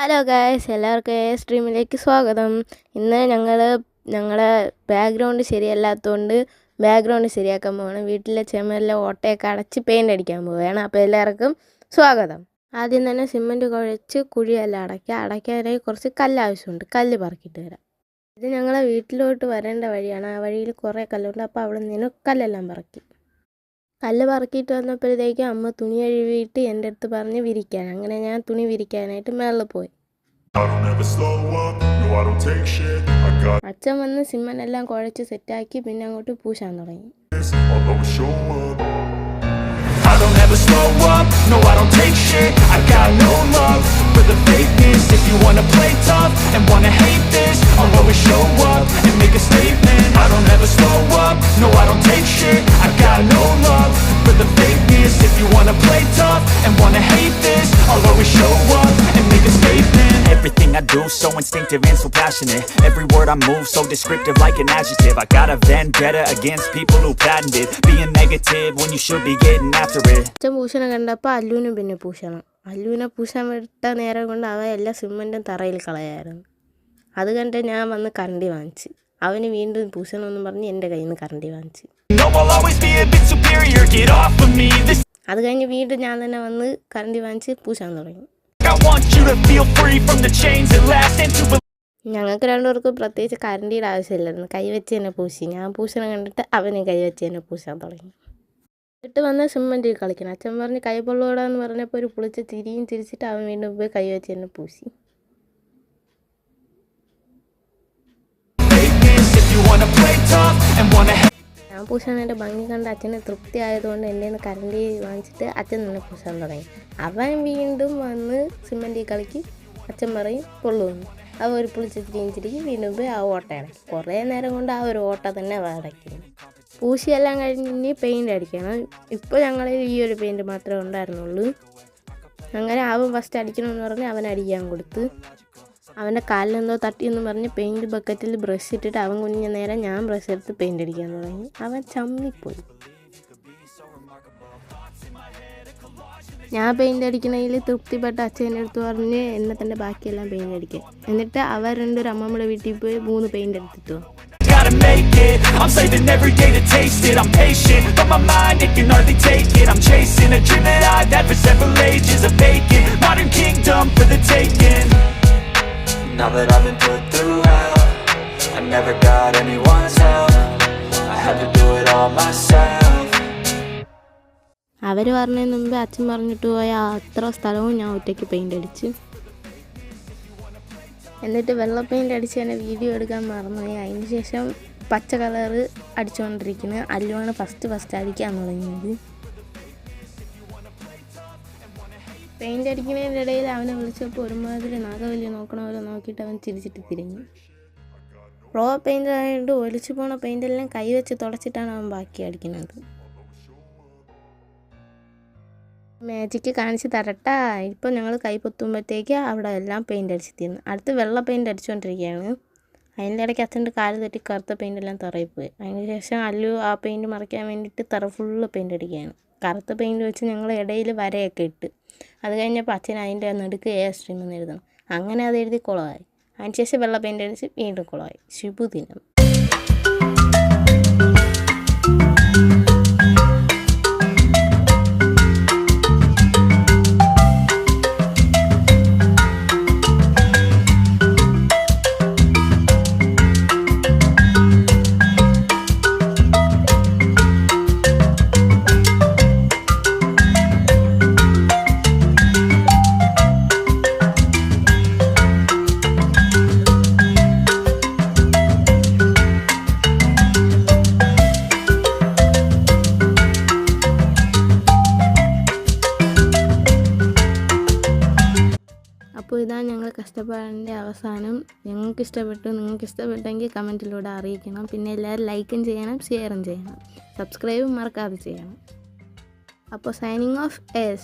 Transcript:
Hello guys എല്ലാവർക്കും സ്ട്രീമിലേക്ക് സ്വാഗതം. ഇന്ന് ഞങ്ങൾ ഞങ്ങളെ ബാക്ക്ഗ്രൗണ്ട് ശരിയല്ലാത്തതുകൊണ്ട് ബാക്ക്ഗ്രൗണ്ട് ശരിയാക്കാൻ പോവാണ്. വീട്ടിലെ ചെമ്മലിലെ ഓട്ടയൊക്കെ അടച്ച് പെയിന്റ് അടിക്കാൻ പോവുകയാണ് അപ്പോൾ എല്ലാവർക്കും സ്വാഗതം. ആദ്യം തന്നെ സിമന്റ് കുഴച്ച് കുഴിയെല്ലാം അടയ്ക്കുക അടയ്ക്കാനായി കുറച്ച് കല്ല് ആവശ്യമുണ്ട് കല്ല് പറക്കിട്ട് വരാം. ഇത് ഞങ്ങളെ വീട്ടിലോട്ട് വരേണ്ട വഴിയാണ്. ആ വഴിയിൽ കുറേ കല്ലുണ്ട്. അപ്പോൾ അവിടെ നിന്ന് കല്ലെല്ലാം പറക്കി. കല്ല് പറക്കിയിട്ട് വന്നപ്പോഴത്തേക്കും അമ്മ തുണി കഴുകിയിട്ട് എന്റെ അടുത്ത് പറഞ്ഞ് വിരിക്കാൻ. അങ്ങനെ ഞാൻ തുണി വിരിക്കാനായിട്ട് മേളിൽ പോയി. അച്ഛൻ വന്ന് സിമ്മനെല്ലാം കുഴച്ച് സെറ്റാക്കി പിന്നെ അങ്ങോട്ട് പൂശാൻ തുടങ്ങി. no the fakeness If you wanna play tough and wanna hate this I'll always show up and make a statement Everything I do so instinctive and so passionate Every word I move so descriptive like an adjective I got a vendetta against people who patented Being negative when you should be getting after it കണ്ടപ്പോൾ അല്ലുവിനും പിന്നെ പൂശണം അല്ലുവിനെ പൂശാൻ വിട്ട നേരം കൊണ്ട് അവ എല്ലാ സിമ്മന്റും തറയിൽ കളയായിരുന്നു അത് കണ്ട് ഞാൻ വന്ന് കണ്ടി വാങ്ങിച്ച് അവന് വീണ്ടും പൂശണമെന്ന് പറഞ്ഞ് എന്റെ കയ്യിൽ നിന്ന് കറണ്ട് വാങ്ങിച്ച്. അത് കഴിഞ്ഞ് വീണ്ടും ഞാൻ തന്നെ വന്ന് കറണ്ടി വാങ്ങിച്ച് പൂശാൻ തുടങ്ങി. ഞങ്ങൾക്ക് രണ്ടുപേർക്കും പ്രത്യേകിച്ച് കറണ്ടിയുടെ ആവശ്യമില്ലായിരുന്നു. കൈ വെച്ച് തന്നെ പൂശി. ഞാൻ പൂശണം കണ്ടിട്ട് അവനെ കൈ വെച്ച് തന്നെ പൂശാൻ തുടങ്ങി. എന്നിട്ട് വന്ന് സിമ്മന്റ് കളിക്കണം. അച്ഛൻ പറഞ്ഞ് കൈ പൊള്ളോടാന്ന് പറഞ്ഞപ്പോൾ ഒരു പുളിച്ച് തിരിയും തിരിച്ചിട്ട് അവൻ വീണ്ടും പോയി കൈ വെച്ച് തന്നെ പൂശി. ഞാൻ പൂശാൻ എന്റെ ഭംഗി കണ്ട് അച്ഛന് തൃപ്തി ആയതുകൊണ്ട് എന്റെ നിന്ന് കരണ്ടി വാങ്ങിച്ചിട്ട് അച്ഛൻ തന്നെ പൂശാൻ തുടങ്ങി. അവൻ വീണ്ടും വന്ന് സിമ്മന്റിൽ കളിക്ക് അച്ഛൻ പറയും പൊള്ളുന്നു അവ ഒരു പുളിച്ചിരി തിരിക്കും വീണ്ടും പോയി ആ ഓട്ട അടക്കി കുറേ നേരം കൊണ്ട് ആ ഒരു ഓട്ട തന്നെ അവ പൂശിയെല്ലാം കഴിഞ്ഞ് പെയിന്റ് അടിക്കണം. ഇപ്പോൾ ഞങ്ങളിൽ ഈ ഒരു പെയിന്റ് മാത്രമേ ഉണ്ടായിരുന്നുള്ളൂ. അങ്ങനെ അവൻ ഫസ്റ്റ് അടിക്കണമെന്ന് പറഞ്ഞ് അവൻ അടിക്കാൻ കൊടുത്ത്. അവന്റെ കാലിലെന്തോ തട്ടിയെന്ന് പറഞ്ഞ് പെയിന്റ് ബക്കറ്റിൽ ബ്രഷ് ഇട്ടിട്ട് അവൻ കുഞ്ഞ നേരെ ഞാൻ ബ്രഷ് എടുത്ത് പെയിന്റ് അടിക്കാൻ തുടങ്ങി. അവൻ ചമ്മിപ്പോയി. ഞാൻ പെയിന്റ് അടിക്കണതിൽ തൃപ്തിപ്പെട്ട അച്ഛന്റെ അടുത്ത് പറഞ്ഞ് എന്നെ തന്നെ ബാക്കിയെല്ലാം പെയിന്റ് അടിക്കാം. എന്നിട്ട് അവർ രണ്ടൊരു അമ്മമ്മയുടെ വീട്ടിൽ പോയി മൂന്ന് പെയിന്റ് എടുത്തിട്ടു. Make it. I'm saving every day to taste it. I'm patient But my mind, it can hardly take it. I'm chasing a dream that I've had for several ages A vacant modern kingdom for the taking. Now that I've been put through hell I never got anyone's help. I had to do it all myself. അവർ പറഞ്ഞതിന് മുമ്പേ അച്ഛൻ പറഞ്ഞിട്ട് പോയ അത്ര സ്ഥലവും ഞാൻ ഒറ്റയ്ക്ക് paint അടിച്ച്. എന്നിട്ട് വെള്ള പെയിന്റ് അടിച്ച് തന്നെ വീഡിയോ എടുക്കാൻ മറന്നുപോയി. അതിന് ശേഷം പച്ച കളറ് അടിച്ചുകൊണ്ടിരിക്കുന്നത് അല്ലുവാണ് ഫസ്റ്റ് ഫസ്റ്റ് അടിക്കാൻ തുടങ്ങിയത്. പെയിന്റ് അടിക്കുന്നതിന്റെ ഇടയിൽ അവനെ വിളിച്ചപ്പോൾ ഒരുമാതിരി നാഗവല്ലി നോക്കണ പോലെ നോക്കിയിട്ട് അവൻ ചിരിച്ചിട്ട് തിരിഞ്ഞു. റോ പെയിന്റ് ആയതുകൊണ്ട് ഒലിച്ചു പോണ പെയിന്റെല്ലാം കൈ വെച്ച് തുടച്ചിട്ടാണ് അവൻ ബാക്കി അടിക്കുന്നത്. മാജിക്ക് കാണിച്ച് തരട്ടാ. ഇപ്പോൾ ഞങ്ങൾ കൈ പൊത്തുമ്പോഴത്തേക്ക് അവിടെ എല്ലാം പെയിന്റ് അടിച്ച് തീർന്നു. അടുത്ത് വെള്ള പെയിന്റ് അടിച്ചുകൊണ്ടിരിക്കുകയാണ് അതിന്റെ ഇടയ്ക്ക് അച്ഛന്റെ കാൽ തെറ്റി കറുത്ത പെയിന്റ് എല്ലാം തറയിൽ പോയി. അതിന് ശേഷം അല്ലു ആ പെയിന്റ് മറയ്ക്കാൻ വേണ്ടിയിട്ട് തറ ഫുള്ള് പെയിന്റ് അടിക്കുകയാണ്. കറുത്ത പെയിന്റ് വെച്ച് ഞങ്ങൾ ഇടയിൽ വരയൊക്കെ ഇട്ട്. അത് കഴിഞ്ഞപ്പോൾ അച്ഛൻ അതിന്റെ നടുക്ക് എ സ്ട്രീം എന്ന് എഴുതണം. അങ്ങനെ അത് എഴുതി കുളമായി. അതിന് ശേഷം വെള്ള പെയിന്റ് അടിച്ച് വീണ്ടും കുളമായി. ശുഭദിനം. അപ്പോൾ ഇതാണ് ഞങ്ങൾ കഷ്ടപ്പാടിന്റെ അവസാനം. ഞങ്ങൾക്ക് ഇഷ്ടപ്പെട്ടു നിങ്ങൾക്ക് ഇഷ്ടപ്പെട്ടെങ്കിൽ കമന്റിലൂടെ അറിയിക്കണം. പിന്നെ എല്ലാവരും ലൈക്കും ചെയ്യണം ഷെയറും ചെയ്യണം. സബ്സ്ക്രൈബും മറക്കാതെ ചെയ്യണം. അപ്പോൾ സൈനിങ് ഓഫ് എ